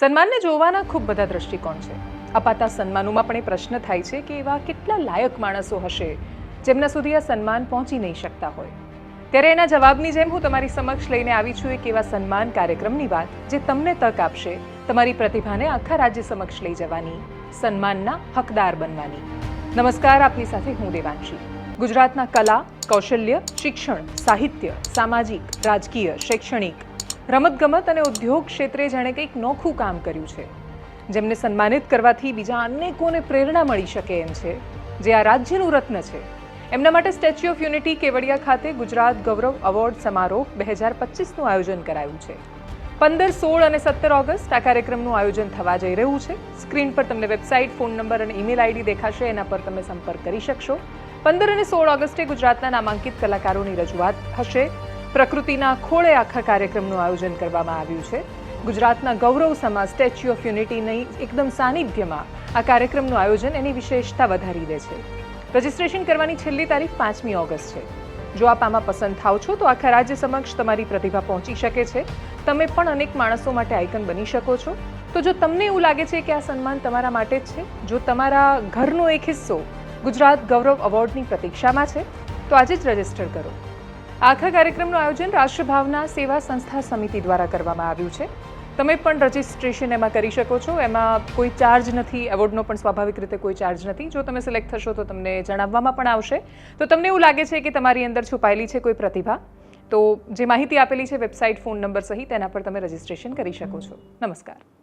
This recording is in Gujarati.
સન્માનને જોવાના ખૂબ બધા દ્રષ્ટિકોણ છે. અપાતા સન્માનોમાં પણ એ પ્રશ્ન થાય છે કે એવા કેટલા લાયક માણસો હશે જેમના સુધી આ સન્માન પહોંચી નહીં શકતા હોય. ત્યારે એના જવાબની જેમ હું તમારી સમક્ષ લઈને આવી છું એક એવા સન્માન કાર્યક્રમની વાત જે તમને તક આપશે. તમારી પ્રતિભાને આખા રાજ્ય સમક્ષ લઈ જવાની, સન્માનના હકદાર બનવાની. નમસ્કાર, આપની સાથે હું દેવાંશી. ગુજરાતના કલા, કૌશલ્ય, શિક્ષણ, સાહિત્ય, સામાજિક, રાજકીય, શૈક્ષણિક રમતગમત અને ઉદ્યોગ ક્ષેત્રે જેણે કંઈક નોખું કામ કર્યું છે. જેમને સન્માનિત કરવાથી બીજા અનેકોને પ્રેરણા મળી શકે એમ છે. જે આ રાજ્યનું રત્ન છે. એમના માટે સ્ટેચ્યુ ઓફ યુનિટી કેવડિયા ખાતે ગુજરાત ગૌરવ એવોર્ડ સમારોહ બે હજાર પચીસનું આયોજન કરાયું છે. પંદર, સોળ અને સત્તર ઓગસ્ટ આ કાર્યક્રમનું આયોજન થવા જઈ રહ્યું છે. સ્ક્રીન પર તમને વેબસાઇટ, ફોન નંબર અને ઈમેલ આઈડી દેખાશે. એના પર તમે સંપર્ક કરી શકશો. પંદર અને સોળ ઓગસ્ટે ગુજરાતના નામાંકિત કલાકારોની રજૂઆત હશે. પ્રકૃતિના ખોળે આખા કાર્યક્રમનું આયોજન કરવામાં આવ્યું છે. ગુજરાતના ગૌરવ સમા સ્ટેચ્યુ ઓફ યુનિટીની એકદમ સાનિધ્યમાં આ કાર્યક્રમનું આયોજન એની વિશેષતા વધારી દે છે. રજિસ્ટ્રેશન કરવાની છેલ્લી તારીખ પાંચમી ઓગસ્ટ છે. જો આપ આમાં પસંદ થાવ છો તો આખા રાજ્ય સમક્ષ તમારી પ્રતિભા પહોંચી શકે છે. તમે પણ અનેક માણસો માટે આઇકન બની શકો છો. તો જો તમને એવું લાગે છે કે આ સન્માન તમારા માટે જ છે, જો તમારા ઘરનો એક હિસ્સો ગુજરાત ગૌરવ એવોર્ડની પ્રતીક્ષામાં છે, તો આજે જ રજિસ્ટર કરો. આખા કાર્યક્રમનું આયોજન રાષ્ટ્રભાવના સેવા સંસ્થા સમિતિ દ્વારા કરવામાં આવ્યું છે. તમે પણ રજિસ્ટ્રેશન એમાં કરી શકો છો. એમાં કોઈ ચાર્જ નથી, એવોર્ડનો પણ સ્વાભાવિક રીતે કોઈ ચાર્જ નથી. જો તમે સિલેક્ટ થશો તો તમને જણાવવામાં પણ આવશે. તો તમને એવું લાગે છે કે તમારી અંદર છુપાયેલી છે કોઈ પ્રતિભા? તો જે માહિતી આપેલી છે વેબસાઇટ ફોન નંબર સહિત, એના પર તમે રજિસ્ટ્રેશન કરી શકો છો. નમસ્કાર.